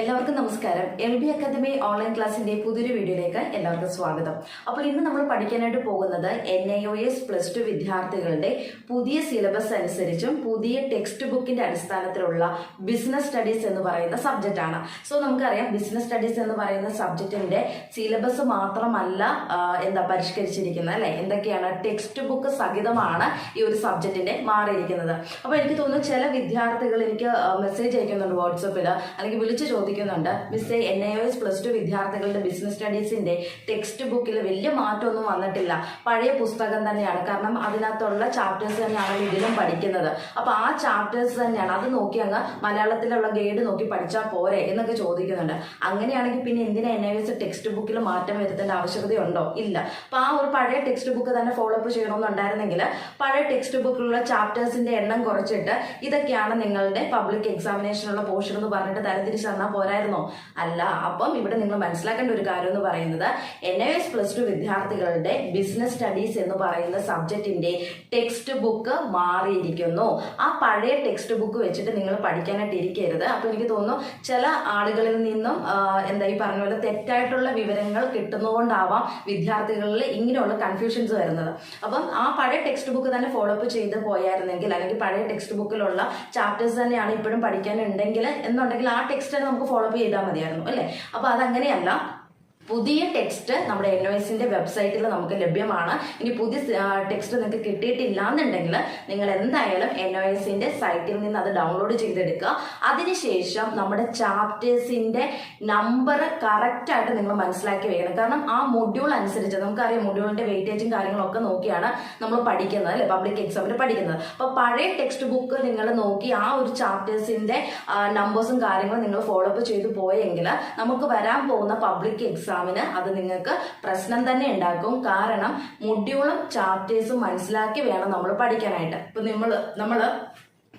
എല്ലാവർക്കും നമസ്കാരം. L B academy online ക്ലാസ്സിന്റെ പുതിയൊരു വീഡിയോയിലേക്ക് എല്ലാവർക്കും സ്വാഗതം. അപ്പോൾ ഇന്ന് നമ്മൾ പഠിക്കാനായിട്ട് പോകുന്നത് N I O S plus two വിദ്യാർത്ഥികളുടെ പുതിയ സിലബസ് അനുസരിച്ചും പുതിയ ടെക്സ്റ്റ് ബുക്കിന്റെ അടിസ്ഥാനത്തിലുള്ള ബിസിനസ് സ്റ്റഡീസ് എന്ന് പറയുന്ന സബ്ജക്റ്റ് ആണ്. സോ നമുക്കറിയാം ബിസിനസ് സ്റ്റഡീസ് എന്ന് പറയുന്ന സബ്ജക്റ്റിന്റെ സിലബസ് മാത്രമല്ല എന്താ പരിഷ്കരിച്ചിരിക്കുന്നത് അല്ലെ? എന്തൊക്കെയാണ്? ടെക്സ്റ്റ് ബുക്ക് സഹിതമാണ് ഈ ഒരു സബ്ജക്റ്റിന്റെ മാറിയിരിക്കുന്നത്. അപ്പോൾ എനിക്ക് തോന്നുന്നു ചില വിദ്യാർത്ഥികൾ എനിക്ക് മെസ്സേജ് അയക്കുന്നുണ്ട് വാട്സപ്പിൽ അല്ലെങ്കിൽ വിളിച്ച് ചോദിക്കുന്നുണ്ട് മിസ്സേ N I S plus two വിദ്യാർത്ഥികളുടെ ബിസിനസ് സ്റ്റഡീസിന്റെ ടെക്സ്റ്റ് ബുക്കിൽ വലിയ മാറ്റമൊന്നും വന്നിട്ടില്ല. പഴയ പുസ്തകം തന്നെയാണ്. കാരണം അതിനകത്തുള്ള ചാപ്റ്റേഴ്സ് തന്നെയാണ് ഇതിലും പഠിക്കുന്നത്. അപ്പൊ ആ ചാപ്റ്റേഴ്സ് തന്നെയാണ്. അത് നോക്കി അങ്ങ് മലയാളത്തിലുള്ള ഗൈഡ് നോക്കി പഠിച്ചാൽ പോരെ എന്നൊക്കെ ചോദിക്കുന്നുണ്ട്. അങ്ങനെയാണെങ്കിൽ പിന്നെ എന്തിനാ എൻ ഐ എസ് ടെക്സ്റ്റ് ബുക്കിൽ മാറ്റം വരുത്തേണ്ട ആവശ്യകതയുണ്ടോ? ഇല്ല. അപ്പൊ ആ ഒരു പഴയ ടെക്സ്റ്റ് ബുക്ക് തന്നെ ഫോളോ അപ്പ് ചെയ്യണമെന്നുണ്ടായിരുന്നെങ്കിൽ പഴയ ടെക്സ്റ്റ് ബുക്കിലുള്ള ചാപ്റ്റേഴ്സിന്റെ എണ്ണം കുറച്ചിട്ട് ഇതൊക്കെയാണ് നിങ്ങളുടെ പബ്ലിക് എക്സാമിനേഷനുള്ള പോർഷൻ എന്ന് പറഞ്ഞിട്ട് തരംതിരിച്ച് തന്നാൽ പോരായിരുന്നോ? അല്ല അപ്പം ഇവിടെ നിങ്ങൾ മനസ്സിലാക്കേണ്ട ഒരു കാര്യം എന്ന് പറയുന്നത് N I S plus two വിദ്യാർത്ഥികളുടെ ബിസിനസ് സ്റ്റഡീസ് എന്ന് പറയുന്ന സബ്ജക്റ്റിന്റെ ടെക്സ്റ്റ് ബുക്ക് മാറിയിരിക്കുന്നു. ആ പഴയ ടെക്സ്റ്റ് ബുക്ക് വെച്ചിട്ട് നിങ്ങൾ പഠിക്കാനായിട്ട് ഇരിക്കരുത്. അപ്പൊ എനിക്ക് തോന്നുന്നു ചില ആളുകളിൽ നിന്നും എന്താ ഈ പറഞ്ഞ പോലെ തെറ്റായിട്ടുള്ള വിവരങ്ങൾ കിട്ടുന്നതുകൊണ്ടാവാം വിദ്യാർത്ഥികളിൽ ഇങ്ങനെയുള്ള കൺഫ്യൂഷൻസ് വരുന്നത്. അപ്പം ആ പഴയ ടെക്സ്റ്റ് ബുക്ക് തന്നെ ഫോളോ അപ്പ് ചെയ്ത് പോയായിരുന്നെങ്കിൽ അല്ലെങ്കിൽ പഴയ ടെക്സ്റ്റ് ബുക്കിലുള്ള ചാപ്റ്റേഴ്സ് തന്നെയാണ് ഇപ്പോഴും പഠിക്കാനുണ്ടെങ്കിൽ എന്നുണ്ടെങ്കിൽ ആ ടെക്സ്റ്റ് നമുക്ക് ഫോളോ അപ്പ് ചെയ്താൽ മതിയായിരുന്നു അല്ലേ? അപ്പൊ അതങ്ങനെയല്ല പുതിയ ടെക്സ്റ്റ് നമ്മുടെ എൻ ഒ വെബ്സൈറ്റിൽ നമുക്ക് ലഭ്യമാണ്. ഇനി പുതിയ ടെക്സ്റ്റ് നിങ്ങൾക്ക് കിട്ടിയിട്ടില്ല എന്നുണ്ടെങ്കിൽ നിങ്ങൾ എന്തായാലും എൻ ഒ എസിന്റെ സൈറ്റിൽ നിന്ന് അത് ഡൗൺലോഡ് ചെയ്തെടുക്കുക. അതിനുശേഷം നമ്മുടെ ചാപ്റ്റേഴ്സിന്റെ നമ്പർ കറക്റ്റ് ആയിട്ട് നിങ്ങൾ മനസ്സിലാക്കി വെക്കണം. കാരണം ആ മൊഡ്യൂൾ അനുസരിച്ച് നമുക്കറിയാം മൊഡ്യൂളിന്റെ വെയിറ്റേജും കാര്യങ്ങളൊക്കെ നോക്കിയാണ് നമ്മൾ പഠിക്കുന്നത് അല്ലെ? പബ്ലിക് എക്സാമിന് പഠിക്കുന്നത്. അപ്പൊ പഴയ ടെക്സ്റ്റ് ബുക്ക് നിങ്ങൾ നോക്കി ആ ഒരു ചാപ്റ്റേഴ്സിന്റെ നമ്പേഴ്സും കാര്യങ്ങളും നിങ്ങൾ ഫോളോ അപ്പ് ചെയ്തു പോയെങ്കിൽ നമുക്ക് വരാൻ പോകുന്ന പബ്ലിക് എക്സാമിന് അത് നിങ്ങൾക്ക് പ്രശ്നം തന്നെ ഉണ്ടാക്കും. കാരണം മൊഡ്യൂളും ചാപ്റ്റേഴ്സും മനസ്സിലാക്കി വേണം നമ്മൾ പഠിക്കാനായിട്ട്. ഇപ്പൊ നമ്മൾ നമ്മൾ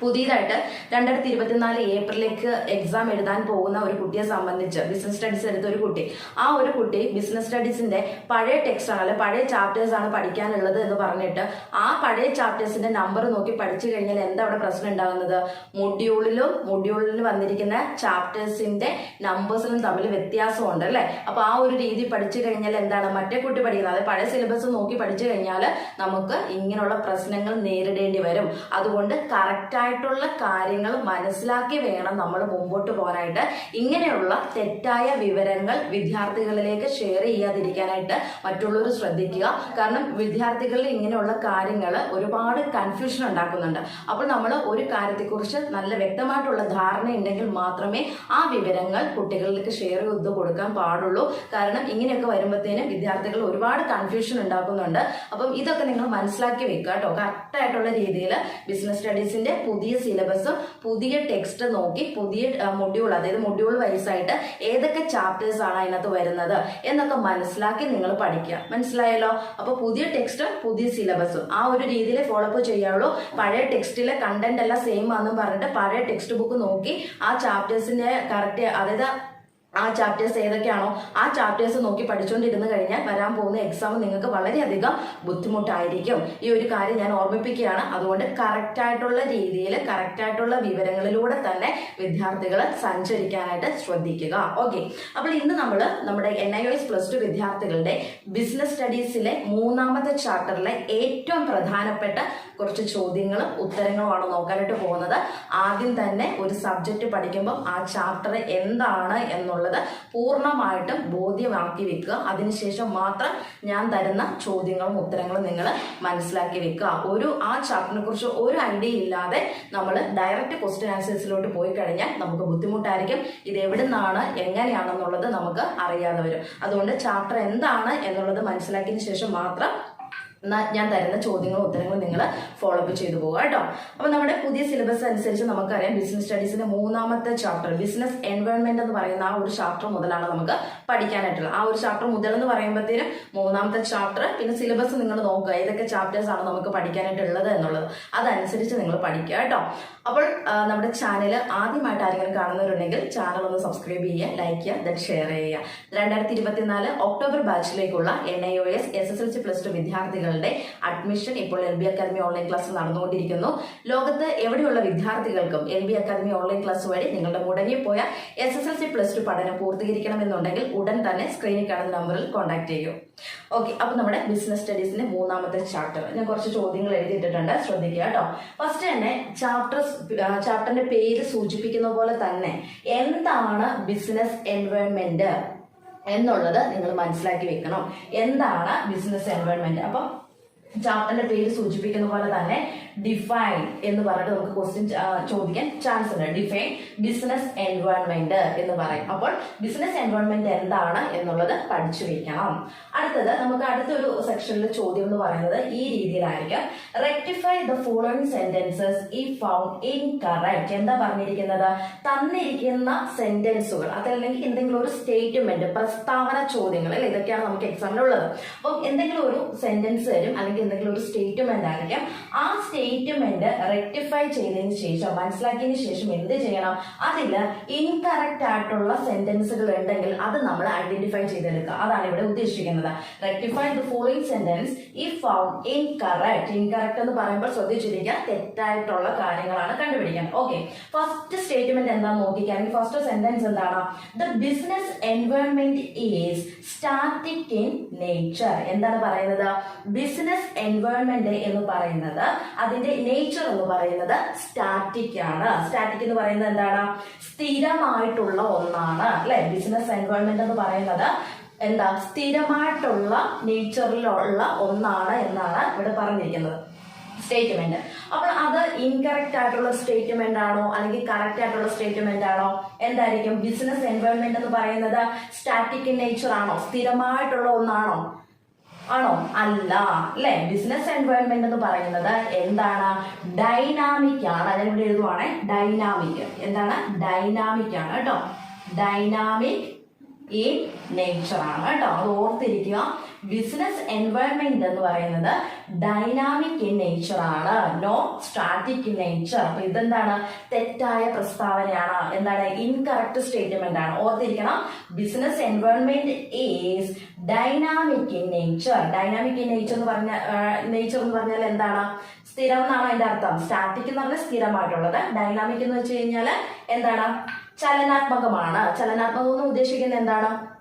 പുതിയതായിട്ട് രണ്ടായിരത്തി ഇരുപത്തിനാല് ഏപ്രിലേക്ക് എക്സാം എഴുതാൻ പോകുന്ന ഒരു കുട്ടിയെ സംബന്ധിച്ച് ബിസിനസ് സ്റ്റഡീസ് എടുത്ത ഒരു കുട്ടി. ആ ഒരു കുട്ടി ബിസിനസ് സ്റ്റഡീസിന്റെ പഴയ ടെക്സ്റ്റ് ആണ് അല്ലെ പഴയ ചാപ്റ്റേഴ്സ് ആണ് പഠിക്കാനുള്ളത് എന്ന് പറഞ്ഞിട്ട് ആ പഴയ ചാപ്റ്റേഴ്സിന്റെ നമ്പർ നോക്കി പഠിച്ചു കഴിഞ്ഞാൽ എന്താ അവിടെ പ്രശ്നം ഉണ്ടാകുന്നത്? മൊഡ്യൂളിലും മൊഡ്യൂളിൽ വന്നിരിക്കുന്ന ചാപ്റ്റേഴ്സിന്റെ നമ്പേഴ്സിനും തമ്മിൽ വ്യത്യാസമുണ്ട് അല്ലെ? അപ്പൊ ആ ഒരു രീതി പഠിച്ചു കഴിഞ്ഞാൽ എന്താണ്? മറ്റേ കുട്ടി പഠിക്കുന്നത് അതായത് പഴയ സിലബസ് നോക്കി പഠിച്ചു കഴിഞ്ഞാൽ നമുക്ക് ഇങ്ങനെയുള്ള പ്രശ്നങ്ങൾ നേരിടേണ്ടി വരും. അതുകൊണ്ട് കറക്റ്റ് ആയിട്ടുള്ള കാര്യങ്ങൾ മനസ്സിലാക്കി വേണം നമ്മൾ മുമ്പോട്ട് പോകാനായിട്ട്. ഇങ്ങനെയുള്ള തെറ്റായ വിവരങ്ങൾ വിദ്യാർത്ഥികളിലേക്ക് ഷെയർ ചെയ്യാതിരിക്കാനായിട്ട് മറ്റുള്ളവർ ശ്രദ്ധിക്കുക. കാരണം വിദ്യാർത്ഥികളിൽ ഇങ്ങനെയുള്ള കാര്യങ്ങൾ ഒരുപാട് കൺഫ്യൂഷൻ ഉണ്ടാക്കുന്നുണ്ട്. അപ്പോൾ നമ്മൾ ഒരു കാര്യത്തെക്കുറിച്ച് നല്ല വ്യക്തമായിട്ടുള്ള ധാരണ ഉണ്ടെങ്കിൽ മാത്രമേ ആ വിവരങ്ങൾ കുട്ടികളിലേക്ക് ഷെയർ ചെയ്ത് കൊടുക്കാൻ പാടുള്ളൂ. കാരണം ഇങ്ങനെയൊക്കെ വരുമ്പോഴത്തേനും വിദ്യാർത്ഥികൾ ഒരുപാട് കൺഫ്യൂഷൻ ഉണ്ടാക്കുന്നുണ്ട്. അപ്പം ഇതൊക്കെ നിങ്ങൾ മനസ്സിലാക്കി വെക്കുക കേട്ടോ. കറക്റ്റ് ആയിട്ടുള്ള രീതിയിൽ ബിസിനസ് സ്റ്റഡീസിന്റെ സിലബസും പുതിയ ടെക്സ്റ്റ് നോക്കി പുതിയ മൊഡ്യൂൾ അതായത് മൊഡ്യൂൾ വൈസായിട്ട് ഏതൊക്കെ ചാപ്റ്റേഴ്സ് ആണ് അതിനകത്ത് വരുന്നത് എന്നൊക്കെ മനസ്സിലാക്കി നിങ്ങൾ പഠിക്കുക. മനസ്സിലായല്ലോ? അപ്പൊ പുതിയ ടെക്സ്റ്റ് പുതിയ സിലബസ് ആ ഒരു രീതിയിൽ ഫോളോ അപ്പ് ചെയ്യാവുള്ളൂ. പഴയ ടെക്സ്റ്റിലെ കണ്ടന്റ് എല്ലാം സെയിം ആണെന്ന് പറഞ്ഞിട്ട് പഴയ ടെക്സ്റ്റ് ബുക്ക് നോക്കി ആ ചാപ്റ്റേഴ്സിന്റെ കറക്റ്റ് അതായത് ആ ചാപ്റ്റേഴ്സ് ഏതൊക്കെയാണോ ആ ചാപ്റ്റേഴ്സ് നോക്കി പഠിച്ചുകൊണ്ടിരുന്ന് കഴിഞ്ഞാൽ വരാൻ പോകുന്ന എക്സാം നിങ്ങൾക്ക് വളരെയധികം ബുദ്ധിമുട്ടായിരിക്കും. ഈ ഒരു കാര്യം ഞാൻ ഓർമ്മിപ്പിക്കുകയാണ്. അതുകൊണ്ട് കറക്റ്റായിട്ടുള്ള രീതിയിൽ കറക്റ്റായിട്ടുള്ള വിവരങ്ങളിലൂടെ തന്നെ വിദ്യാർത്ഥികൾ സഞ്ചരിക്കാനായിട്ട് ശ്രദ്ധിക്കുക. ഓക്കെ അപ്പോൾ ഇന്ന് നമ്മൾ നമ്മുടെ N I S plus two വിദ്യാർത്ഥികളുടെ ബിസിനസ് സ്റ്റഡീസിലെ മൂന്നാമത്തെ ചാപ്റ്ററിലെ ഏറ്റവും പ്രധാനപ്പെട്ട കുറച്ച് ചോദ്യങ്ങളും ഉത്തരങ്ങളുമാണ് നോക്കാനായിട്ട് പോകുന്നത്. ആദ്യം തന്നെ ഒരു സബ്ജക്റ്റ് പഠിക്കുമ്പോൾ ആ ചാപ്റ്റർ എന്താണ് എന്നുള്ളത് പൂർണമായിട്ടും ബോധ്യമാക്കി വെക്കുക. അതിനുശേഷം മാത്രം ഞാൻ തരുന്ന ചോദ്യങ്ങളും ഉത്തരങ്ങളും നിങ്ങൾ മനസ്സിലാക്കി വെക്കുക. ഒരു ആ ചാപ്റ്ററിനെ കുറിച്ച് ഒരു ഐഡിയ ഇല്ലാതെ നമ്മൾ ഡയറക്റ്റ് ക്വസ്റ്റ്യൻ ആൻസേഴ്സിലോട്ട് പോയി കഴിഞ്ഞാൽ നമുക്ക് ബുദ്ധിമുട്ടായിരിക്കും. ഇത് എവിടെ നിന്നാണ് എങ്ങനെയാണെന്നുള്ളത് നമുക്ക് അറിയാതെ വരും. അതുകൊണ്ട് ചാപ്റ്റർ എന്താണ് എന്നുള്ളത് മനസ്സിലാക്കിയതിന് ശേഷം മാത്രം ഞാൻ തരുന്ന ചോദ്യങ്ങളും ഉത്തരങ്ങളും നിങ്ങൾ ഫോളോ അപ്പ് ചെയ്തു പോകുക കേട്ടോ. അപ്പൊ നമ്മുടെ പുതിയ സിലബസ് അനുസരിച്ച് നമുക്കറിയാം ബിസിനസ് സ്റ്റഡീസിന്റെ മൂന്നാമത്തെ ചാപ്റ്റർ ബിസിനസ് എൻവയോൺമെന്റ് എന്ന് പറയുന്ന ആ ഒരു ചാപ്റ്റർ മുതലാണ് നമുക്ക് പഠിക്കാനായിട്ടുള്ളത്. ആ ഒരു ചാപ്റ്റർ മുതൽ എന്ന് പറയുമ്പോഴത്തേനും മൂന്നാമത്തെ ചാപ്റ്റർ പിന്നെ സിലബസ് നിങ്ങൾ നോക്കുക ഏതൊക്കെ ചാപ്റ്റേഴ്സ് ആണ് നമുക്ക് പഠിക്കാനായിട്ടുള്ളത് എന്നുള്ളത്. അതനുസരിച്ച് നിങ്ങൾ പഠിക്കുക കേട്ടോ. അപ്പോൾ നമ്മുടെ ചാനൽ ആദ്യമായിട്ട് ആരെങ്കിലും കാണുന്നവരുണ്ടെങ്കിൽ ചാനൽ ഒന്ന് സബ്സ്ക്രൈബ് ചെയ്യുക ലൈക്ക് ചെയ്യുക ദെൻ ഷെയർ ചെയ്യുക. രണ്ടായിരത്തി ഇരുപത്തിനാല് October ബാച്ചിലേക്കുള്ള N I O S S S L C plus two വിദ്യാർത്ഥികളുടെ അഡ്മിഷൻ ഇപ്പോൾ L B academy online class നടന്നുകൊണ്ടിരിക്കുന്നു. ലോകത്ത് എവിടെയുള്ള വിദ്യാർത്ഥികൾക്കും L B academy online class വഴി നിങ്ങളുടെ മുടങ്ങിപ്പോയ S S L C plus two പഠനം പൂർത്തീകരിക്കണമെന്നുണ്ടെങ്കിൽ ഉടൻ തന്നെ സ്ക്രീനിൽ കാണുന്ന നമ്പറിൽ കോൺടാക്ട് ചെയ്യൂ. ഓക്കെ അപ്പൊ നമ്മുടെ ബിസിനസ് സ്റ്റഡീസിന്റെ മൂന്നാമത്തെ ചാപ്റ്റർ ഞാൻ കുറച്ച് ചോദ്യങ്ങൾ എഴുതിയിട്ടുണ്ട് ശ്രദ്ധിക്കുക കേട്ടോ. ഫസ്റ്റ് തന്നെ ചാപ്റ്റർ ചാപ്റ്ററിന്റെ പേര് സൂചിപ്പിക്കുന്ന പോലെ തന്നെ എന്താണ് ബിസിനസ് എൻവയോൺമെന്റ് എന്നുള്ളത് നിങ്ങൾ മനസ്സിലാക്കി വെക്കണം. എന്താണ് ബിസിനസ് എൻവയോൺമെന്റ് അപ്പം ചാപ്റ്ററിന്റെ പേര് സൂചിപ്പിക്കുന്ന പോലെ തന്നെ ഡിഫൈൻ എന്ന് പറഞ്ഞിട്ട് നമുക്ക് ക്വസ്റ്റ്യൻ ചോദിക്കാൻ ചാൻസ് ഉണ്ട്. ഡിഫൈൻ ബിസിനസ് എൻവയോൺമെന്റ് എന്ന് പറയും. അപ്പോൾ ബിസിനസ് എൻവയോൺമെന്റ് എന്താണ് എന്നുള്ളത് പഠിച്ചു വെക്കണം. അടുത്തത് നമുക്ക് അടുത്തൊരു സെക്ഷനിൽ ചോദ്യം എന്ന് പറയുന്നത് ഈ രീതിയിലായിരിക്കും. റെക്ടിഫൈ ദ ഫോളോയിങ് സെന്റൻസസ് ഈ ഫൗണ്ട് ഇൻകറക്റ്റ് എന്താ പറഞ്ഞിരിക്കുന്നത്? തന്നിരിക്കുന്ന സെന്റൻസുകൾ അതല്ലെങ്കിൽ എന്തെങ്കിലും ഒരു സ്റ്റേറ്റ്മെന്റ് പ്രസ്താവന ചോദ്യങ്ങൾ ഇതൊക്കെയാണ് നമുക്ക് എക്സാമിനുള്ളത് അപ്പം എന്തെങ്കിലും ഒരു സെന്റൻസ് വരും അല്ലെങ്കിൽ എന്തെങ്കിലും ഒരു സ്റ്റേറ്റ്മെന്റ് ആയിരിക്കാം ആ സ്റ്റേറ്റ്മെന്റ് റെക്ടിഫൈ ചെയ്തതിന് ശേഷം മനസ്സിലാക്കിയതിന് ശേഷം എന്ത് ചെയ്യണം? അതിൽ ഇൻകറക്റ്റ് ആയിട്ടുള്ള സെന്റൻസുകൾ ഉണ്ടെങ്കിൽ അത് നമ്മൾ ഐഡന്റിഫൈ ചെയ്തെടുക്കുക. അതാണ് ഇവിടെ ഉദ്ദേശിക്കുന്നത്. റെക്ടിഫൈ ദ ഫോളോയിങ് സെന്റൻസ് ഈ ഫൗണ്ട് ഇൻകറക്റ്റ് ഇൻകറക്റ്റ് എന്ന് പറയുമ്പോൾ ശ്രദ്ധിച്ചിരിക്കുക തെറ്റായിട്ടുള്ള കാര്യങ്ങളാണ് കണ്ടുപിടിക്കാൻ ഓക്കെ ഫസ്റ്റ് സ്റ്റേറ്റ്മെന്റ് എന്താണെന്ന് നോക്കിക്കുകയാണെങ്കിൽ ഫസ്റ്റ് സെന്റൻസ് എന്താണ്? The business environment is static in nature എന്താണ് പറയുന്നത്? ബിസിനസ് എൻവയോൺമെന്റ് എന്ന് പറയുന്നത് അതിന്റെ നേച്ചർ എന്ന് പറയുന്നത് സ്റ്റാറ്റിക് ആണ്. സ്റ്റാറ്റിക് എന്ന് പറയുന്നത് എന്താണ്? സ്ഥിരമായിട്ടുള്ള ഒന്നാണ് അല്ലെ? ബിസിനസ് എൻവയോൺമെന്റ് എന്ന് പറയുന്നത് എന്താ? സ്ഥിരമായിട്ടുള്ള നേച്ചറിലുള്ള ഒന്നാണ് എന്നാണ് ഇവിടെ പറഞ്ഞിരിക്കുന്നത്. സ്റ്റേറ്റ്മെന്റ് അപ്പോൾ അത് ഇൻകറക്റ്റ് ആയിട്ടുള്ള സ്റ്റേറ്റ്മെന്റ് ആണോ? അല്ലെങ്കിൽ കറക്റ്റ് ആയിട്ടുള്ള സ്റ്റേറ്റ്മെന്റ് ആണോ? എന്തായിരിക്കും? ബിസിനസ് എൻവയോൺമെന്റ് എന്ന് പറയുന്നത് സ്റ്റാറ്റിക് ഇൻ നേച്ചർ ആണോ? സ്ഥിരമായിട്ടുള്ള ഒന്നാണോ? ആണോ? അല്ല. അല്ലെ? ബിസിനസ് എൻവയോൺമെന്റ് എന്ന് പറയുന്നത് എന്താണ്? ഡൈനാമിക് ആണ്. ഇവിടെ എഴുതുവാണേ. ഡൈനാമിക് എന്താണ്? ഡൈനാമിക് ആണ് കേട്ടോ. ഡൈനാമിക് ഇൻ നേച്ചർ ആണ് കേട്ടോ. അത് ഓർത്തിരിക്കുക. ബിസിനസ് എൻവയോൺമെന്റ് എന്ന് പറയുന്നത് ഡൈനാമിക് ഇൻ നേച്ചർ ആണ് നോ സ്ട്രാറ്റിക് ഇൻ നേച്ചർ അപ്പൊ ഇതെന്താണ്? തെറ്റായ പ്രസ്താവനയാണ്. എന്താണ്? ഇൻകറക്റ്റ് സ്റ്റേറ്റ്മെന്റ് ആണ്. ഓർത്തിരിക്കണം. Business environment is dynamic in nature dynamic in nature എന്ന് പറഞ്ഞ നേച്ചർ എന്ന് പറഞ്ഞാൽ എന്താണ്? സ്ഥിരം എന്നാണ് അതിന്റെ അർത്ഥം? സ്റ്റാറ്റിക് എന്ന് പറഞ്ഞാൽ സ്ഥിരമായിട്ടുള്ളത്. ഡൈനാമിക് എന്ന് വെച്ച് കഴിഞ്ഞാൽ എന്താണ്? ചലനാത്മകമാണ്. ചലനാത്മകം എന്ന് ഉദ്ദേശിക്കുന്നത് എന്താണ്?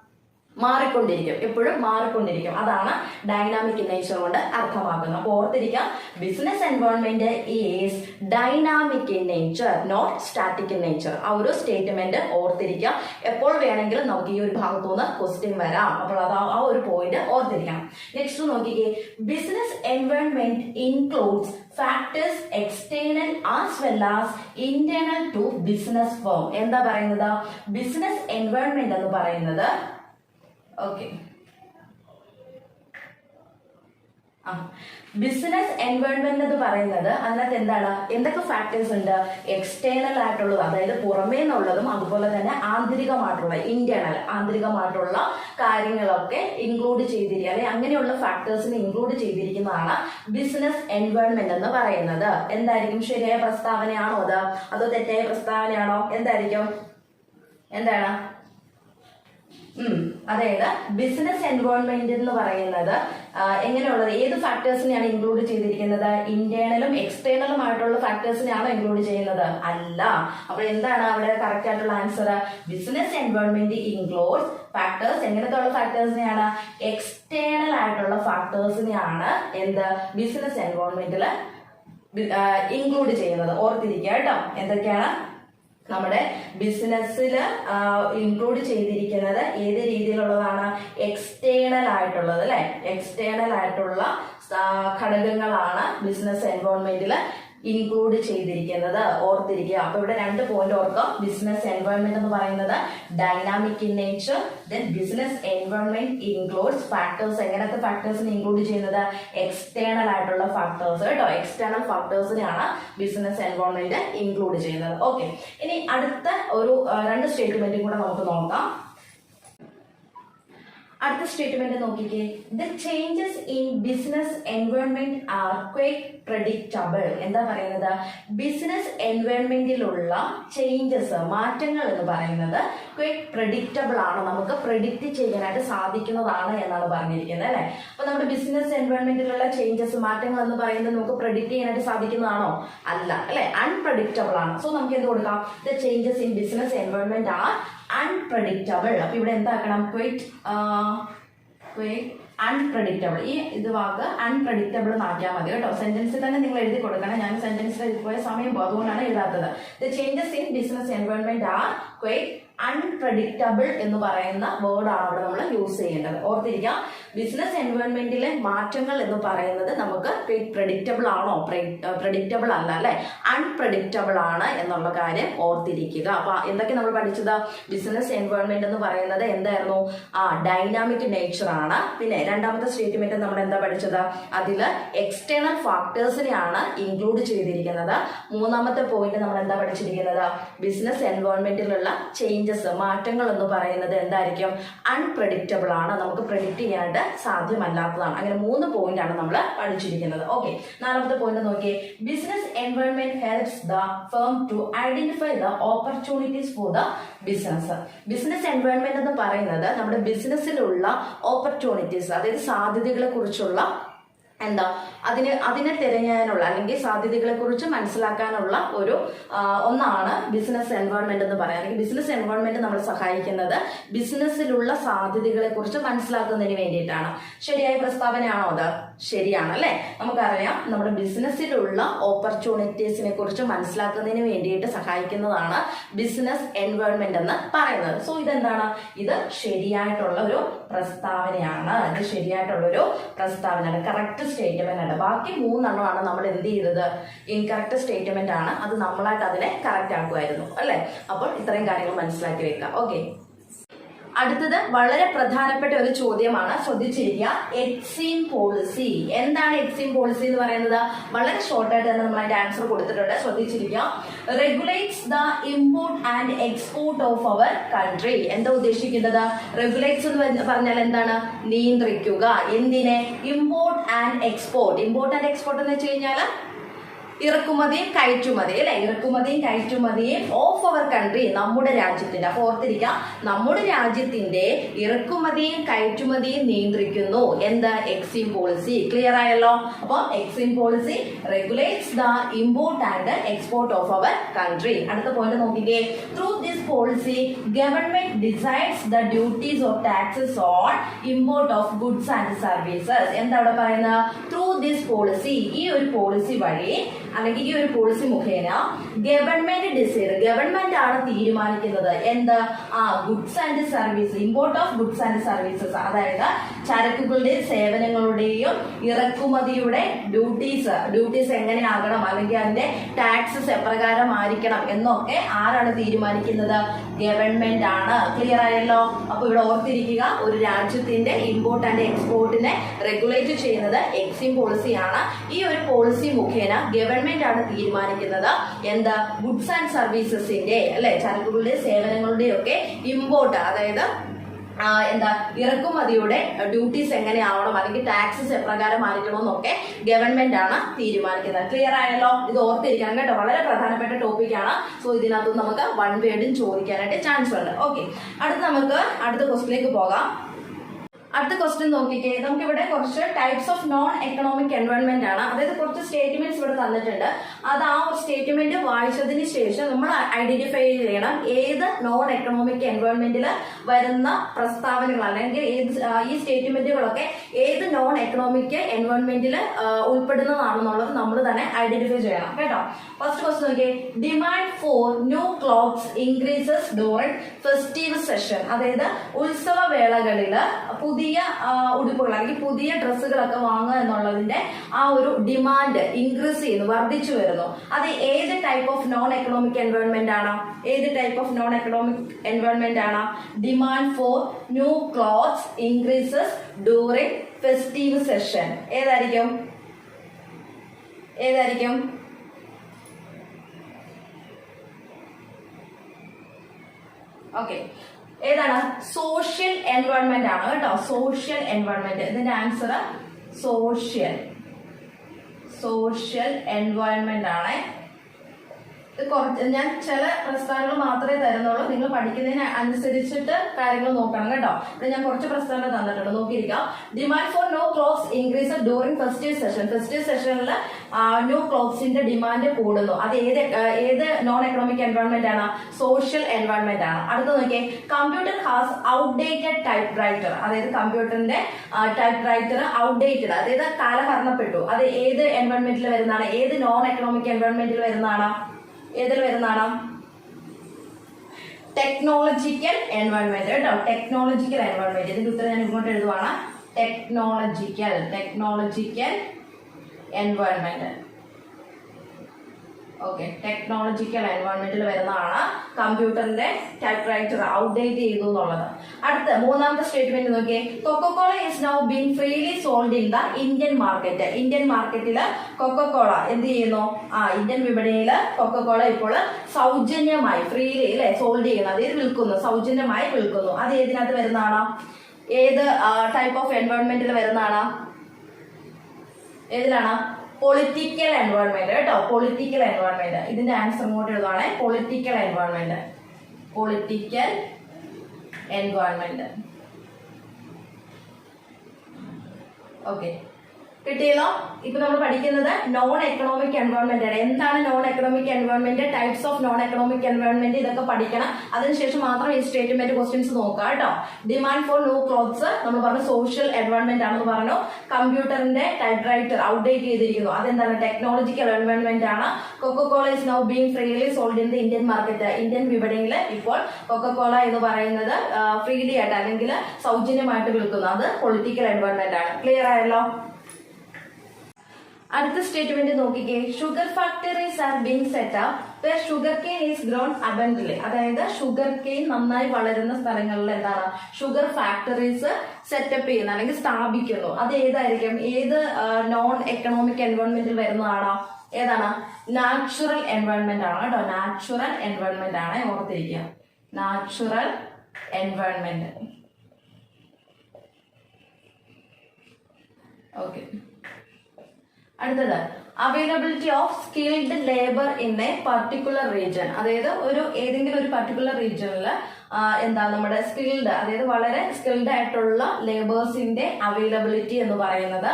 മാറിക്കൊണ്ടിരിക്കും. എപ്പോഴും മാറിക്കൊണ്ടിരിക്കും. അതാണ് ഡൈനാമിക് നേച്ചർ കൊണ്ട് അർത്ഥമാക്കുന്നത്. ഓർത്തിരിക്കാം business environment is dynamic in nature not static in nature ആ ഒരു സ്റ്റേറ്റ്മെന്റ് ഓർത്തിരിക്കാം. എപ്പോൾ വേണമെങ്കിലും നമുക്ക് ഈ ഒരു ഭാഗത്തുനിന്ന് ക്വസ്റ്റ്യൻ വരാം. അപ്പോൾ അത് ആ ഒരു പോയിന്റ് ഓർത്തിരിക്കാം. നെക്സ്റ്റ് നോക്കിക്കേ. Business environment includes factors external as well as internal to business firm എന്താ പറയുന്നത്? ബിസിനസ് എൻവയോൺമെന്റ് എന്ന് പറയുന്നത് ഓക്കെ ബിസിനസ് എൻവയോൺമെന്റ് എന്ന് പറയുന്നത് അതിനകത്ത് എന്താണ്? എന്തൊക്കെ ഫാക്ടേഴ്സ് ഉണ്ട്? എക്സ്റ്റേണൽ ആയിട്ടുള്ളത് അതായത് പുറമേ നിന്നുള്ളതും അതുപോലെ തന്നെ ആന്തരികമായിട്ടുള്ള ഇന്റേണൽ ആന്തരികമായിട്ടുള്ള കാര്യങ്ങളൊക്കെ ഇൻക്ലൂഡ് ചെയ്തിരിക്കുക. അല്ലെങ്കിൽ അങ്ങനെയുള്ള ഫാക്ടേഴ്സിനെ ഇൻക്ലൂഡ് ചെയ്തിരിക്കുന്നതാണ് ബിസിനസ് എൻവയോൺമെന്റ് എന്ന് പറയുന്നത്. എന്തായിരിക്കും? ശരിയായ പ്രസ്താവനയാണോ അത്? അതോ തെറ്റായ പ്രസ്താവനയാണോ? എന്തായിരിക്കും? എന്താണ്? ഉം. അതായത് ബിസിനസ് എൻവോൾവ്മെന്റ് എന്ന് പറയുന്നത് എങ്ങനെയുള്ളത്? ഏത് ഫാക്ടേഴ്സിനെയാണ് ഇൻക്ലൂഡ് ചെയ്തിരിക്കുന്നത്? ഇന്റേണലും എക്സ്റ്റേണലും ആയിട്ടുള്ള ഫാക്ടേഴ്സിനെയാണോ ഇൻക്ലൂഡ് ചെയ്യുന്നത്? അല്ല. അപ്പോൾ എന്താണ് അവിടെ കറക്റ്റ് ആയിട്ടുള്ള answer business environment include factors എങ്ങനത്തെ ഉള്ള ഫാക്ടേഴ്സിനെയാണ് എക്സ്റ്റേണൽ ആയിട്ടുള്ള ഫാക്ടേഴ്സിനെയാണ് എന്ത്? ബിസിനസ് എൻവോൾവ്മെന്റിൽ ഇൻക്ലൂഡ് ചെയ്യുന്നത്. ഓർത്തിരിക്കുക കേട്ടോ. എന്തൊക്കെയാണ്? നമ്മുടെ ബിസിനസ്സിൽ ഇൻക്ലൂഡ് ചെയ്തിരിക്കുന്നത് ഏത് രീതിയിലുള്ളതാണ്? എക്സ്റ്റേണൽ ആയിട്ടുള്ളത് അല്ലെ? എക്സ്റ്റേണൽ ആയിട്ടുള്ള ഘടകങ്ങളാണ് ബിസിനസ് എൻവയോൺമെന്റിൽ ഇൻക്ലൂഡ് ചെയ്തിരിക്കുന്നത് ഓർത്തിരിക്കുക. അപ്പൊ ഇവിടെ രണ്ട് പോയിന്റ് ഓർക്കാം. ബിസിനസ് എൻവയോൺമെന്റ് എന്ന് പറയുന്നത് dynamic in nature then business environment includes factors എങ്ങനത്തെ ഫാക്ടേഴ്സിനെ ഇൻക്ലൂഡ് ചെയ്യുന്നത്? എക്സ്റ്റേണൽ ആയിട്ടുള്ള ഫാക്ടേഴ്സ് കേട്ടോ? എക്സ്റ്റേണൽ ഫാക്ടേഴ്സിനെയാണ് ബിസിനസ് എൻവയോൺമെന്റ് ഇൻക്ലൂഡ് ചെയ്യുന്നത്. ഓക്കെ ഇനി അടുത്ത ഒരു രണ്ട് സ്റ്റേറ്റ്മെന്റും കൂടെ നമുക്ക് നോക്കാം. അടുത്ത സ്റ്റേറ്റ്മെന്റ് നോക്കിക്കേ. The changes in business environment are quite predictable എന്താ പറയുന്നത്? ബിസിനസ് എൻവയോൺമെന്റിലുള്ള ചേഞ്ചസ് മാറ്റങ്ങൾ എന്ന് പറയുന്നത് ക്വേക്ക് പ്രഡിക്റ്റബിൾ ആണ്. നമുക്ക് പ്രഡിക്റ്റ് ചെയ്യാനായിട്ട് സാധിക്കുന്നതാണ് എന്നാണ് പറഞ്ഞിരിക്കുന്നത് അല്ലെ? അപ്പൊ നമ്മുടെ ബിസിനസ് എൻവയോൺമെന്റിലുള്ള ചേഞ്ചസ് മാറ്റങ്ങൾ എന്ന് പറയുന്നത് നമുക്ക് പ്രഡിക്റ്റ് ചെയ്യാനായിട്ട് സാധിക്കുന്നതാണോ? അല്ല. അല്ലെ? അൺപ്രഡിക്റ്റബിൾ ആണ്. സോ നമുക്ക് എന്ത് കൊടുക്കാം? The changes in business environment are unpredictable അപ്പൊ ഇവിടെ എന്താക്കണം? ക്വൈറ്റ് അൺപ്രഡിക്റ്റബിൾ ഈ ഇത് വാക്ക് അൺപ്രഡിക്റ്റബിൾ എന്നാക്കിയാൽ മതി കേട്ടോ. സെന്റൻസിൽ തന്നെ നിങ്ങൾ എഴുതി കൊടുക്കണം. ഞാൻ സെന്റൻസിൽ പോയ സമയം അതുകൊണ്ടാണ് എഴുതാത്തത്. The changes in business environment are quite unpredictable എന്ന് പറയുന്ന വേർഡാണ് അവിടെ നമ്മൾ യൂസ് ചെയ്യേണ്ടത്. ഓർത്തിരിക്കാം. ബിസിനസ് എൻവയോൺമെന്റിലെ മാറ്റങ്ങൾ എന്ന് പറയുന്നത് നമുക്ക് പ്രഡിക്റ്റബിൾ ആണോ? പ്രഡിക്റ്റബിൾ അല്ല അല്ലെ? അൺപ്രഡിക്റ്റബിൾ ആണ് എന്നുള്ള കാര്യം ഓർത്തിരിക്കുക. അപ്പൊ എന്തൊക്കെ നമ്മൾ പഠിച്ചത്? ബിസിനസ് എൻവയോൺമെന്റ് എന്ന് പറയുന്നത് എന്തായിരുന്നു? ആ ഡൈനാമിക് നേച്ചർ ആണ്. പിന്നെ രണ്ടാമത്തെ സ്റ്റേറ്റ്മെന്റ് നമ്മൾ എന്താ പഠിച്ചത്? അതിൽ എക്സ്റ്റേണൽ ഫാക്ടേഴ്സിനെയാണ് ഇൻക്ലൂഡ് ചെയ്തിരിക്കുന്നത്. മൂന്നാമത്തെ പോയിന്റ് നമ്മൾ എന്താ പഠിച്ചിരിക്കുന്നത്? ബിസിനസ് എൻവയോൺമെന്റിലുള്ള ചേഞ്ചസ് മാറ്റങ്ങൾ എന്ന് പറയുന്നത് എന്തായിരിക്കും? അൺപ്രഡിക്റ്റബിൾ ആണ്. നമുക്ക് പ്രഡിക്റ്റ് ചെയ്യാനായിട്ട് സാധ്യമല്ലാത്തതാണ്. അങ്ങനെ മൂന്ന് പോയിന്റ് ആണ് നമ്മൾ പഠിച്ചിരിക്കുന്നത്. ഓക്കെ നാലാമത്തെ പോയിന്റ് നോക്കിയേ. Business environment helps the firm to identify the opportunities for the business business environment എന്ന് പറയുന്നത് നമ്മുടെ ബിസിനസ്സിലുള്ള ഓപ്പർച്യൂണിറ്റീസ് അതായത് സാധ്യതകളെ കുറിച്ചുള്ള എന്താ അതിന് അതിനെ തിരഞ്ഞാനുള്ള അല്ലെങ്കിൽ സാധ്യതകളെ കുറിച്ച് മനസ്സിലാക്കാനുള്ള ഒരു ഒന്നാണ് ബിസിനസ് എൻവയോൺമെന്റ് എന്ന് പറയാം അല്ലെങ്കിൽ ബിസിനസ് എൻവയോൺമെന്റ് നമ്മൾ സഹായിക്കുന്നത് ബിസിനസ്സിലുള്ള സാധ്യതകളെ കുറിച്ച് മനസ്സിലാക്കുന്നതിന് വേണ്ടിയിട്ടാണ്. ശരിയായ പ്രസ്താവനയാണോ അത്? ശരിയാണ് അല്ലെ? നമുക്കറിയാം നമ്മുടെ ബിസിനസ്സിലുള്ള ഓപ്പർച്യൂണിറ്റീസിനെ കുറിച്ച് മനസ്സിലാക്കുന്നതിന് വേണ്ടിയിട്ട് സഹായിക്കുന്നതാണ് ബിസിനസ് എൻവയോൺമെന്റ് എന്ന് പറയുന്നത്. സോ ഇതെന്താണ്? ഇത് ശരിയായിട്ടുള്ള ഒരു പ്രസ്താവനയാണ്. ഇത് ശരിയായിട്ടുള്ള ഒരു പ്രസ്താവനയാണ് കറക്റ്റ് സ്റ്റേറ്റ്മെന്റ് ആണ് ബാക്കി മൂന്നെണ്ണമാണ് നമ്മൾ എന്ത് ചെയ്തത്? ഇൻകറക്റ്റ് സ്റ്റേറ്റ്മെന്റ് ആണ്. അത് നമ്മളായിട്ട് അതിനെ കറക്റ്റ് ആക്കുമായിരുന്നു. അല്ലെ? അപ്പോൾ ഇത്രയും കാര്യങ്ങൾ മനസ്സിലാക്കി വെക്കാം. ഓക്കെ അടുത്തത് വളരെ പ്രധാനപ്പെട്ട ഒരു ചോദ്യമാണ്. ശ്രദ്ധിച്ചിരിക്കുക. എക്സിം പോളിസി എന്താണ് എക്സിം പോളിസി എന്ന് പറയുന്നത്? വളരെ ഷോർട്ട് ആയിട്ട് തന്നെ നമ്മൾ അതിന്റെ ആൻസർ കൊടുത്തിട്ടുണ്ട്. ശ്രദ്ധിച്ചിരിക്കുക. Regulates the import and export of our country എന്താ ഉദ്ദേശിക്കുന്നത് റെഗുലേറ്റ്സ് എന്ന് പറഞ്ഞാൽ എന്താണ്? നിയന്ത്രിക്കുക. എന്തിനെ? Import and export import and export എന്ന് വെച്ച് കഴിഞ്ഞാൽ ഇറക്കുമതിയും കയറ്റുമതിയും അല്ലെ? ഇറക്കുമതിയും കയറ്റുമതിയും ഓഫ് അവർ കൺട്രി നമ്മുടെ രാജ്യത്തിന്റെ. അപ്പൊ ഓർത്തിരിക്കുക നമ്മുടെ രാജ്യത്തിന്റെ ഇറക്കുമതിയും കയറ്റുമതിയും നിയന്ത്രിക്കുന്നു. എന്ത്? എക്സിം പോളിസി ക്ലിയർ ആയല്ലോ? അപ്പൊ EXIM policy regulates the import and export of our country അടുത്ത പോയിന്റ് നോക്കിക്കേ. Through this policy government decides the duties of taxes on import of goods and services എന്താ അവിടെ പറയുന്നത്? ത്രൂ ദിസ് പോളിസി ഈ ഒരു policy വഴി അല്ലെങ്കിൽ ഈ ഒരു പോളിസി മുഖേന ഗവൺമെന്റ് ഡിസൈഡ് ഗവൺമെന്റ് ആണ് തീരുമാനിക്കുന്നത് എന്ത്? ആ goods and service import of goods and services അതായത് ചരക്കുകളുടെയും സേവനങ്ങളുടെയും ഇറക്കുമതിയുടെ ഡ്യൂട്ടീസ് ഡ്യൂട്ടീസ് എങ്ങനെയാകണം? അല്ലെങ്കിൽ അതിന്റെ ടാക്സസ് എപ്രകാരം ആയിരിക്കണം എന്നൊക്കെ ആരാണ് തീരുമാനിക്കുന്നത്? ഗവൺമെന്റ് ആണ്. ക്ലിയർ ആയല്ലോ? അപ്പൊ ഇവിടെ ഓർത്തിരിക്കുക ഒരു രാജ്യത്തിന്റെ ഇമ്പോർട്ട് ആൻഡ് എക്സ്പോർട്ടിനെ റെഗുലേറ്റ് ചെയ്യുന്നത് എക്സിം പോളിസിയാണ് ഈ ഒരു പോളിസി മുഖേന ഗവൺമെന്റ് ആണ് തീരുമാനിക്കുന്നത്. എന്താ? ഗുഡ്സ് ആൻഡ് സർവീസസിന്റെ അല്ലെ? ചരക്കുകളുടെ സേവനങ്ങളുടെയൊക്കെ ഇമ്പോർട്ട് അതായത് എന്താ ഇറക്കുമതിയുടെ ഡ്യൂട്ടീസ് എങ്ങനെയാവണം അല്ലെങ്കിൽ ടാക്സസ് എപ്രകാരം ആയിരിക്കണമെന്നൊക്കെ ഗവൺമെന്റ് ആണ് തീരുമാനിക്കുന്നത്. ക്ലിയർ ആയല്ലോ? ഇത് ഓർത്തിരിക്കണം കേട്ടോ. വളരെ പ്രധാനപ്പെട്ട ടോപ്പിക്കാണ് സോ ഇതിനകത്ത് നമുക്ക് വൺ വേർഡും ചോദിക്കാനായിട്ട് ചാൻസ് ഉണ്ട്. ഓക്കെ അടുത്ത് നമുക്ക് അടുത്ത ക്വസ്റ്റിലേക്ക് പോകാം. അടുത്ത ക്വസ്റ്റ്യൻ നോക്കിക്കേ. നമുക്ക് ഇവിടെ കുറച്ച് types of non economic environment ആണ്. അതായത് കുറച്ച് സ്റ്റേറ്റ്മെന്റ്സ് ഇവിടെ തന്നിട്ടുണ്ട്. അത് ആ ഒരു സ്റ്റേറ്റ്മെന്റ് വായിച്ചതിന് ശേഷം നമ്മൾ ഐഡന്റിഫൈ ചെയ്യണം ഏത് നോൺ എക്കണോമിക് എൻവയോൺമെന്റിൽ വരുന്ന പ്രസ്താവനകളാണ് അല്ലെങ്കിൽ ഏത് ഈ സ്റ്റേറ്റ്മെന്റുകളൊക്കെ ഏത് നോൺ എക്കണോമിക് എൻവയോൺമെന്റിൽ ഉൾപ്പെടുന്നതാണെന്നുള്ളത് നമ്മൾ തന്നെ ഐഡന്റിഫൈ ചെയ്യണം. കേട്ടോ? ഫസ്റ്റ് ക്വസ്റ്റ്യൻ നോക്കിയേ demand for new clothes increases during festive session അതായത് ഉത്സവ വേളകളിൽ പുതിയ ആ, ഉടുപ്പുകൾ അല്ലെങ്കിൽ പുതിയ ഡ്രസ്സുകളൊക്കെ വാങ്ങുക എന്നുള്ളതിന്റെ ആ ഒരു ഡിമാൻഡ് ഇൻക്രീസ് ചെയ്യുന്നു വർദ്ധിച്ചു വരുന്നു. അത് ഏത് type of non economic environment ആണ്? ഏത് type of non economic environment ആണ്? Demand for new clothes increases during festive session ഏതായിരിക്കും? ഏതായിരിക്കും? ഓക്കെ ഏതാണ്? സോഷ്യൽ എൻവയോൺമെന്റ് ആണ് കേട്ടോ. സോഷ്യൽ എൻവയോൺമെന്റ് ഇതിന്റെ ആൻസർ സോഷ്യൽ സോഷ്യൽ എൻവയോൺമെന്റ് ആണ്. ഇത് കുറച്ച് ഞാൻ ചില പ്രസ്താവനകൾ മാത്രമേ തരുന്നുള്ളൂ. നിങ്ങൾ പഠിക്കുന്നതിന് അനുസരിച്ചിട്ട് കാര്യങ്ങൾ നോക്കണം കേട്ടോ. ഇവിടെ ഞാൻ കുറച്ച് പ്രസ്താവന തന്നിട്ടുണ്ട്. നോക്കിയിരിക്കാം. Demand for no clothes increase during first year session first year സെഷനിൽ ന്യൂ ക്ലോത്ത്സിന്റെ ഡിമാൻഡ് കൂടുന്നു. അത് ഏത് ഏത് നോൺ എക്കണോമിക് എൻവയോൺമെന്റ് ആണ്? സോഷ്യൽ എൻവയോൺമെന്റ് ആണ്. അടുത്ത നോക്കിയേ. Computer has outdated typewriter അതായത് കമ്പ്യൂട്ടറിന്റെ ടൈപ്പ് റൈറ്റർ ഔട്ട്ഡേറ്റഡ് അതായത് കാലഹരണപ്പെട്ടു അത് ഏത് എൻവയോൺമെന്റിൽ വരുന്നതാണ്? ഏത് നോൺ എക്കണോമിക് എൻവയോൺമെന്റിൽ വരുന്നതാണ്? ഏതിൽ വരുന്നതാണ് ടെക്നോളജിക്കൽ എൻവയോൺമെന്റ് കേട്ടോ. ടെക്നോളജിക്കൽ എൻവയോൺമെന്റ് ഇതിന്റെ ഉത്തരം ഞാൻ ഇങ്ങോട്ട് എഴുതുവാണ്. Technological technological environment okay technological എൻവയോൺമെന്റിൽ വരുന്നതാണ് കമ്പ്യൂട്ടറിന്റെ ടൈപ്പ് റൈറ്റർ ഔട്ട്ഡേറ്റ് ചെയ്തു എന്നുള്ളത്. അടുത്ത മൂന്നാമത്തെ സ്റ്റേറ്റ്മെന്റ് നോക്കിയേ. Coca Cola is now been freely sold in the Indian market Indian മാർക്കറ്റിൽ കൊക്കോകോള എന്ത് ചെയ്യുന്നു? ആ ഇന്ത്യൻ വിപണിയിൽ കൊക്കോകോള ഇപ്പോൾ സൗജന്യമായി ഫ്രീലി അല്ലെ സോൾഡ് ചെയ്യുന്നു. അതായത് വിൽക്കുന്നു? സൗജന്യമായി വിൽക്കുന്നു. അത് ഏതിനകത്ത് വരുന്നതാണ്? ഏത് ടൈപ്പ് ഓഫ് എൻവയോൺമെന്റിൽ വരുന്നതാണ്? ഏതിലാണ്? പൊളിറ്റിക്കൽ എൻവയോൺമെന്റ് കേട്ടോ? പൊളിറ്റിക്കൽ എൻവയോൺമെന്റ് ഇതിന്റെ ആൻസർ ഇങ്ങോട്ട് എഴുതാണ് political environment political environment okay കിട്ടിയല്ലോ? ഇപ്പൊ നമ്മൾ പഠിക്കുന്നത് നോൺ എക്കണോമിക് എൻവയോൺമെന്റ് ആണ്. എന്താണ് non economic environment types of non economic environment ഇതൊക്കെ പഠിക്കണം. അതിനുശേഷം മാത്രം ഈ സ്റ്റേറ്റ്മെന്റ് ക്വസ്റ്റ്യൻസ് നോക്കുക കേട്ടോ. ഡിമാൻഡ് ഫോർ ന്യൂ ക്ലോത്ത്സ് നമ്മൾ പറഞ്ഞു സോഷ്യൽ എൻവയോൺമെന്റ് ആണെന്ന് പറഞ്ഞു. കമ്പ്യൂട്ടറിന്റെ ടൈപ്പ് റൈറ്റർ ഔട്ട്ഡേറ്റ് ചെയ്തിരിക്കുന്നു. അതെന്താണ്? ടെക്നോളജിക്കൽ എൻവയോൺമെന്റ് ആണ്. Coca Cola is now being freely sold in the Indian market Indian വിപണിയിൽ ഇപ്പോൾ കൊക്കോകോള എന്ന് പറയുന്നത് ഫ്രീലി ആയിട്ട് അല്ലെങ്കിൽ സൗജന്യമായിട്ട് വിൽക്കുന്നു അത് പൊളിറ്റിക്കൽ എൻവയോൺമെന്റ് ആണ്. ക്ലിയർ ആയല്ലോ? അടുത്ത സ്റ്റേറ്റ്മെന്റ് നോക്കിക്കേ. Sugar factories are being set up sugar cane is grown abundantly അതായത് ഷുഗർ കെയിൻ നന്നായി വളരുന്ന സ്ഥലങ്ങളിൽ എന്താണ്? ഷുഗർ ഫാക്ടറീസ് സെറ്റപ്പ് ചെയ്യുന്ന അല്ലെങ്കിൽ സ്ഥാപിക്കുന്നു. അത് ഏതായിരിക്കും? ഏത് നോൺ എക്കണോമിക് എൻവയോൺമെന്റിൽ വരുന്നതാണോ? ഏതാണ്? നാച്ചുറൽ എൻവയോൺമെന്റ് ആണ്? കേട്ടോ നാച്ചുറൽ എൻവയോൺമെന്റ് ആണ് ഓർത്തിരിക്കുക. നാച്ചുറൽ എൻവയോൺമെന്റ് ഓക്കെ അടുത്തത് availability of skilled labour in a particular region അതായത് ഒരു ഏതെങ്കിലും ഒരു പർട്ടിക്കുലർ റീജിയനിൽ എന്താ നമ്മുടെ സ്കിൽഡ് അതായത് വളരെ സ്കിൽഡ് ആയിട്ടുള്ള ലേബേഴ്സിന്റെ അവൈലബിലിറ്റി എന്ന് പറയുന്നത്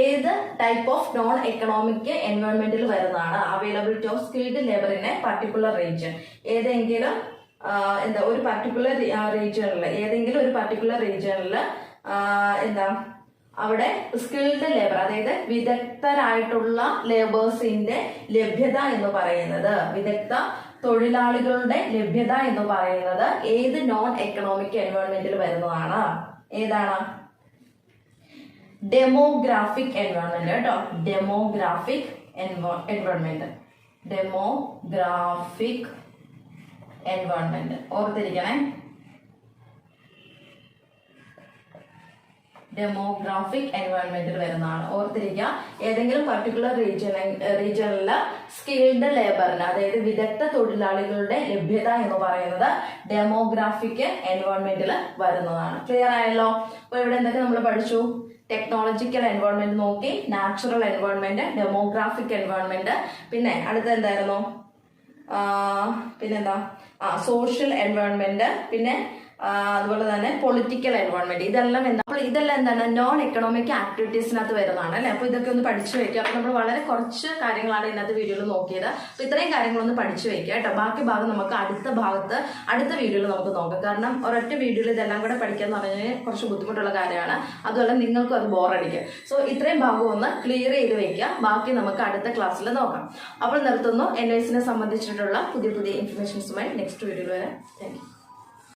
ഏത് ടൈപ്പ് ഓഫ് നോൺ എക്കണോമിക് എൻവയോൺമെന്റിൽ വരുന്നതാണ്. Availability of skilled labour in a particular region ഏതെങ്കിലും എന്താ ഒരു പർട്ടിക്കുലർ റീജിയനിൽ ഏതെങ്കിലും ഒരു പർട്ടിക്കുലർ റീജിയനിൽ എന്താ അവിടെ സ്കിൽഡ് ലേബർ അതായത് വിദഗ്ധരായിട്ടുള്ള ലേബേഴ്സിന്റെ ലഭ്യത എന്ന് പറയുന്നത്. വിദഗ്ധ തൊഴിലാളികളുടെ ലഭ്യത എന്ന് പറയുന്നത് ഏത് നോൺ എക്കണോമിക് എൻവയോൺമെന്റിൽ വരുന്നതാണ്. ഏതാണ്? ഡെമോഗ്രാഫിക് എൻവയോൺമെന്റ് കേട്ടോ. ഡെമോഗ്രാഫിക് എൻവയോൺമെന്റ് ഡെമോഗ്രാഫിക് എൻവയോൺമെന്റ് ഓർത്തിരിക്കണേ. ഡെമോഗ്രാഫിക് എൻവയോൺമെന്റിൽ വരുന്നതാണ്. ഓർത്തിരിക്കുക ഏതെങ്കിലും പർട്ടിക്കുലർ റീജിയൻ റീജിയനിൽ സ്കിൽഡ് ലേബറിന് അതായത് വിദഗ്ധ തൊഴിലാളികളുടെ ലഭ്യത എന്ന് പറയുന്നത് ഡെമോഗ്രാഫിക് എൻവയോൺമെന്റിൽ വരുന്നതാണ്. ക്ലിയർ ആയല്ലോ? അപ്പൊ ഇവിടെ എന്തൊക്കെ നമ്മൾ പഠിച്ചു? ടെക്നോളജിക്കൽ എൻവയോൺമെന്റ് നോക്കി നാച്ചുറൽ എൻവയോൺമെന്റ് ഡെമോഗ്രാഫിക് എൻവയോൺമെന്റ് പിന്നെ അടുത്ത എന്തായിരുന്നു? പിന്നെന്താ? സോഷ്യൽ എൻവയോൺമെന്റ് പിന്നെ അതുപോലെ തന്നെ പൊളിറ്റിക്കൽ എൻവയോൺമെന്റ് ഇതെല്ലാം എന്താ അപ്പോൾ ഇതെല്ലാം എന്താണ്? നോൺ എക്കണോമിക് ആക്ടിവിറ്റീസിനകത്ത് വരുന്നതാണ് അല്ലെ? അപ്പോൾ ഇതൊക്കെ ഒന്ന് പഠിച്ചു വെക്കുക. അപ്പോൾ നമ്മൾ വളരെ കുറച്ച് കാര്യങ്ങളാണ് ഇന്നത്തെ വീഡിയോയിൽ നോക്കിയത്. അപ്പോൾ ഇത്രയും കാര്യങ്ങളൊന്ന് പഠിച്ചു വെക്കുക കേട്ടോ. ബാക്കി ഭാഗം നമുക്ക് അടുത്ത ഭാഗത്ത് അടുത്ത വീഡിയോയിൽ നമുക്ക് നോക്കാം. കാരണം ഒരൊറ്റ വീഡിയോയിൽ ഇതെല്ലാം കൂടെ പഠിക്കുക എന്ന് പറഞ്ഞാൽ കുറച്ച് ബുദ്ധിമുട്ടുള്ള കാര്യമാണ്. അതുപോലെ നിങ്ങൾക്കും അത് ബോറടിക്കും സോ ഇത്രയും ഭാഗം ഒന്ന് ക്ലിയർ ചെയ്ത് വെക്കുക. ബാക്കി നമുക്ക് അടുത്ത ക്ലാസ്സിൽ നോക്കാം. അപ്പോൾ നിർത്തുന്നു. എൻ എസിനെ സംബന്ധിച്ചിട്ടുള്ള പുതിയ പുതിയ ഇൻഫർമേഷൻസുമായി നെക്സ്റ്റ് വീഡിയോയിൽ വരാം. താങ്ക്